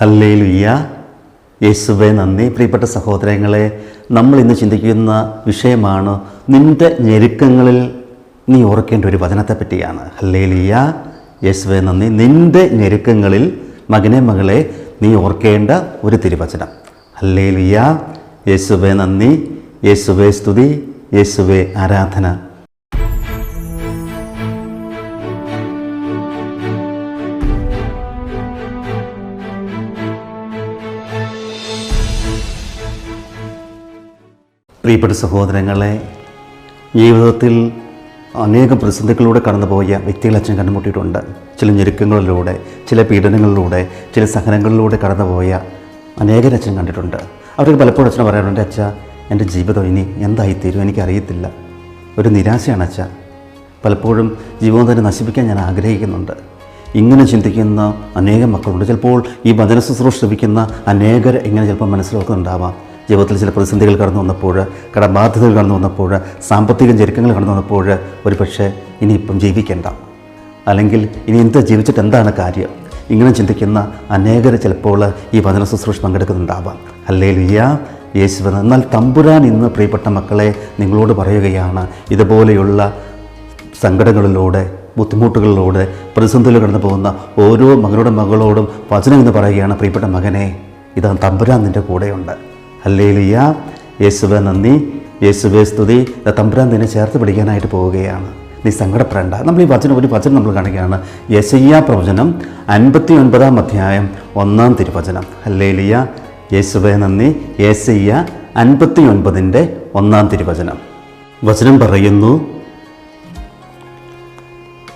Hallelujah. യേശുവെ നന്ദി. പ്രിയപ്പെട്ട സഹോദരങ്ങളെ നമ്മൾ ഇന്ന് ചിന്തിക്കുന്ന വിഷയമാണ് നിന്റെ ഞെരുക്കങ്ങളിൽ നീ ഓർക്കേണ്ട ഒരു വചനത്തെ പറ്റിയാണ് ഹല്ലേലുയ്യ. യേശുവെ നന്ദി. നിന്റെ ഞെരുക്കങ്ങളിൽ മകനെ മകളെ നീ ഓർക്കേണ്ട ഒരു തിരുവചനം. ഹല്ലേലുയ്യ. യേശുവെ നന്ദി. യേശുവെ സ്തുതി. യേശുവെ ആരാധന. പ്രിയപ്പെട്ട സഹോദരങ്ങളെ ജീവിതത്തിൽ അനേകം പ്രതിസന്ധികളിലൂടെ കടന്നുപോയ വ്യക്തികളെ അച്ഛൻ കണ്ടുമുട്ടിയിട്ടുണ്ട്. ചില ഞെരുക്കങ്ങളിലൂടെ ചില പീഡനങ്ങളിലൂടെ ചില സഹനങ്ങളിലൂടെ കടന്നുപോയ അനേകം അച്ഛൻ കണ്ടിട്ടുണ്ട്. അവർക്ക് പലപ്പോഴും അച്ഛൻ പറയാറുണ്ട് അച്ഛ എന്റെ ജീവിതം ഇനി എന്തായിത്തീരും? എനിക്കറിയത്തില്ല. ഒരു നിരാശയാണ് അച്ഛ. പലപ്പോഴും ജീവിതം തന്നെ നശിപ്പിക്കാൻ ഞാൻ ആഗ്രഹിക്കുന്നുണ്ട്. ഇങ്ങനെ ചിന്തിക്കുന്ന അനേകം മക്കളുണ്ട്. ചിലപ്പോൾ ഈ വചന ശുശ്രൂഷ ശ്രമിക്കുന്ന അനേകർ ഇങ്ങനെ ചിലപ്പോൾ മനസ്സിലാക്കുന്നുണ്ടാവാം. ജീവിതത്തിൽ ചില പ്രതിസന്ധികൾ കടന്നു വന്നപ്പോൾ കടബാധ്യതകൾ കടന്നു വന്നപ്പോൾ സാമ്പത്തിക ഞെരുക്കങ്ങൾ കടന്നു വന്നപ്പോൾ ഒരു പക്ഷേ ഇനിയിപ്പം ജീവിക്കേണ്ട. അല്ലെങ്കിൽ ഇനി എന്ത് ജീവിച്ചിട്ട് എന്താണ് കാര്യം? ഇങ്ങനെ ചിന്തിക്കുന്ന അനേകർ ചിലപ്പോൾ ഈ വചന ശുശ്രൂഷ പങ്കെടുക്കുന്നുണ്ടാവാം. അല്ലേ ലുയ്യ എന്നാൽ തമ്പുരാൻ ഇന്ന് പ്രിയപ്പെട്ട മക്കളെ നിങ്ങളോട് പറയുകയാണ് ഇതുപോലെയുള്ള സങ്കടങ്ങളിലൂടെ ബുദ്ധിമുട്ടുകളിലൂടെ പ്രതിസന്ധിയിൽ കടന്നു പോകുന്ന ഓരോ മകനോടും മകളോടും വചനം എന്ന് പറയുകയാണ് പ്രിയപ്പെട്ട മകനെ. ഇതാ തമ്പുരാൻ നിന്റെ കൂടെയുണ്ട്. ഹല്ലേലിയ. യേശുവെ നന്ദി. യേശുവെ സ്തുതി. തമ്പുരാൻ നിന്നെ ചേർത്ത് പിടിക്കാനായിട്ട് പോവുകയാണ്. നീ സങ്കടപ്പെടേണ്ട. നമ്മൾ ഈ വചനം ഒരു വചനം നമ്മൾ കാണുകയാണ്. യശയ്യ പ്രവചനം അൻപത്തി ഒൻപതാം അധ്യായം ഒന്നാം തിരുവചനം. അല്ലേലിയ യേശുവെ നന്ദി. യേശയ്യ അൻപത്തി ഒൻപതിന്റെ ഒന്നാം തിരുവചനം. വചനം പറയുന്നു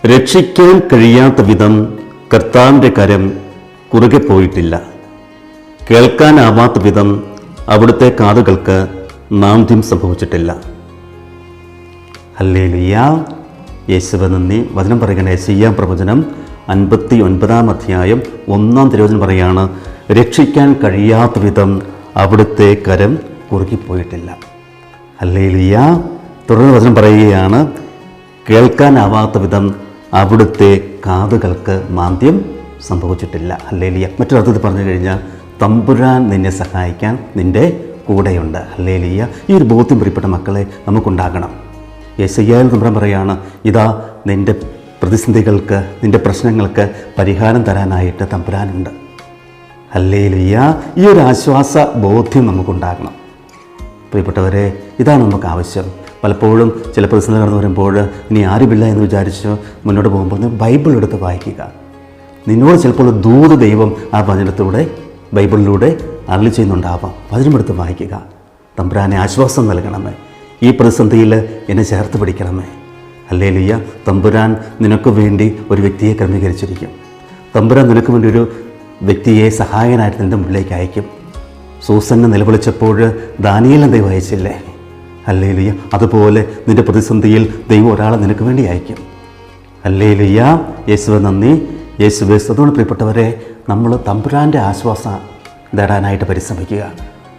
രക്ഷിക്കാൻ കഴിയാത്ത വിധം കർത്താവിന്റെ കരം കുറുകെ പോയിട്ടില്ല. കേൾക്കാനാവാത്ത വിധം അവിടുത്തെ കാതുകൾക്ക് നാന്ത്യം സംഭവിച്ചിട്ടില്ല. അല്ലേ ലിയ യേശുവ നന്ദി. വചനം പറയുകയാണ് യേശയ്യ പ്രവചനം അൻപത്തി ഒൻപതാം അധ്യായം ഒന്നാം തിരുവചനം പറയാണ് രക്ഷിക്കാൻ കഴിയാത്ത വിധം അവിടുത്തെ കരം കുറുകിപ്പോയിട്ടില്ല. അല്ലേ ലിയ തുടർന്ന് വചനം പറയുകയാണ് കേൾക്കാനാവാത്ത വിധം അവിടുത്തെ കാതുകൾക്ക് മാന്ദ്യം സംഭവിച്ചിട്ടില്ല. അല്ലേ ലിയ മറ്റൊരർത്ഥത്തിൽ പറഞ്ഞു കഴിഞ്ഞാൽ തമ്പുരാൻ നിന്നെ സഹായിക്കാൻ നിന്റെ കൂടെയുണ്ട്. അല്ലേ ലിയ ഈ ഒരു ബോധ്യം പ്രിയപ്പെട്ട മക്കളെ നമുക്കുണ്ടാകണം. യേശയ്യാൽ തമ്പുരാൻ പറയാണ് ഇതാ നിന്റെ പ്രതിസന്ധികൾക്ക് നിന്റെ പ്രശ്നങ്ങൾക്ക് പരിഹാരം തരാനായിട്ട് തമ്പുരാനുണ്ട്. അല്ലേ ലിയ ഈ ഒരു ആശ്വാസ ബോധ്യം നമുക്കുണ്ടാകണം. പ്രിയപ്പെട്ടവരെ ഇതാണ് നമുക്ക് ആവശ്യം. പലപ്പോഴും ചില പ്രതിസന്ധി കടന്നു വരുമ്പോൾ ഇനി ആരുമില്ല എന്ന് വിചാരിച്ച് മുന്നോട്ട് പോകുമ്പോൾ ബൈബിൾ എടുത്ത് വായിക്കുക. നിന്നോട് ചിലപ്പോൾ ദൂത ദൈവം ആ വചനത്തിലൂടെ ബൈബിളിലൂടെ അരളി ചെയ്യുന്നുണ്ടാവാം. വചനമെടുത്ത് വായിക്കുക. തമ്പുരാനെ ആശ്വാസം നൽകണമേ. ഈ പ്രതിസന്ധിയിൽ എന്നെ ചേർത്ത് പിടിക്കണമേ. അല്ലേ ലിയ തമ്പുരാൻ നിനക്ക് വേണ്ടി ഒരു വ്യക്തിയെ ക്രമീകരിച്ചിരിക്കും. തമ്പുരാൻ നിനക്ക് വേണ്ടി ഒരു വ്യക്തിയെ സഹായനായിട്ട് നിന്റെ മുന്നിലേക്ക് അയക്കും. സൂസന്നെ നിലവിളിച്ചപ്പോൾ ദാനിയേലും ദൈവം അയച്ചില്ലേ? അല്ലേലിയ അതുപോലെ നിന്റെ പ്രതിസന്ധിയിൽ ദൈവം ഒരാളെ നിനക്ക് വേണ്ടി അയക്കും. അല്ലേ ലിയ യേശുവ നന്ദി. യേശുവെ അതുകൊണ്ട് പ്രിയപ്പെട്ടവരെ നമ്മൾ തമ്പുരാന്റെ ആശ്വാസം നേടാനായിട്ട് പരിശ്രമിക്കുക.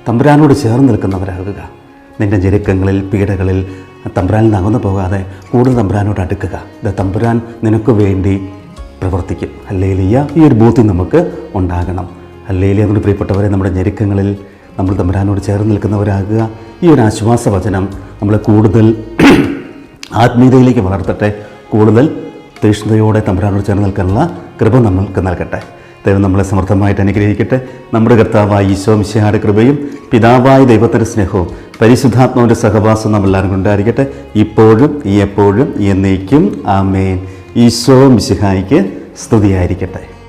തമ്പുരാനോട് ചേർന്ന് നിൽക്കുന്നവരാകുക. നിന്റെ ഞെരുക്കങ്ങളിൽ പീഡകളിൽ തമ്പുരാനിൽ അകന്നു പോകാതെ കൂടുതൽ തമ്പുരാനോട് അടുക്കുക. ഇത് തമ്പുരാൻ നിനക്ക് വേണ്ടി പ്രവർത്തിക്കും. അല്ലേലിയ ഈ ഒരു ബോധ്യം നമുക്ക് ഉണ്ടാകണം. അല്ലേലിയ നമ്മുടെ പ്രിയപ്പെട്ടവരെ നമ്മുടെ ഞെരുക്കങ്ങളിൽ നമ്മൾ തമ്പുരാനോട് ചേർന്ന് നിൽക്കുന്നവരാകുക. ഈ ഒരു ആശ്വാസ വചനം നമ്മളെ കൂടുതൽ ആത്മീയതയിലേക്ക് വളർത്തട്ടെ. കൂടുതൽ തീഷ്ണതയോടെ തമ്പുരാനോട് ചേർന്ന് നിൽക്കാനുള്ള കൃപ നമ്മൾക്ക് നൽകട്ടെ. ദൈവം നമ്മളെ സമർത്ഥമായിട്ട് അനുഗ്രഹിക്കട്ടെ. നമ്മുടെ കർത്താവായ ഈശോ മിശിഹായുടെ കൃപയും പിതാവായ ദൈവത്തിന്റെ സ്നേഹവും പരിശുദ്ധാത്മാവിന്റെ സഹവാസം നമ്മളെല്ലാവരും കൊണ്ടായിരിക്കട്ടെ. ഇപ്പോഴും എപ്പോഴും എന്നേക്കും. ആമേൻ. ഈശോ മിശിഹായിക്ക് സ്തുതിയായിരിക്കട്ടെ.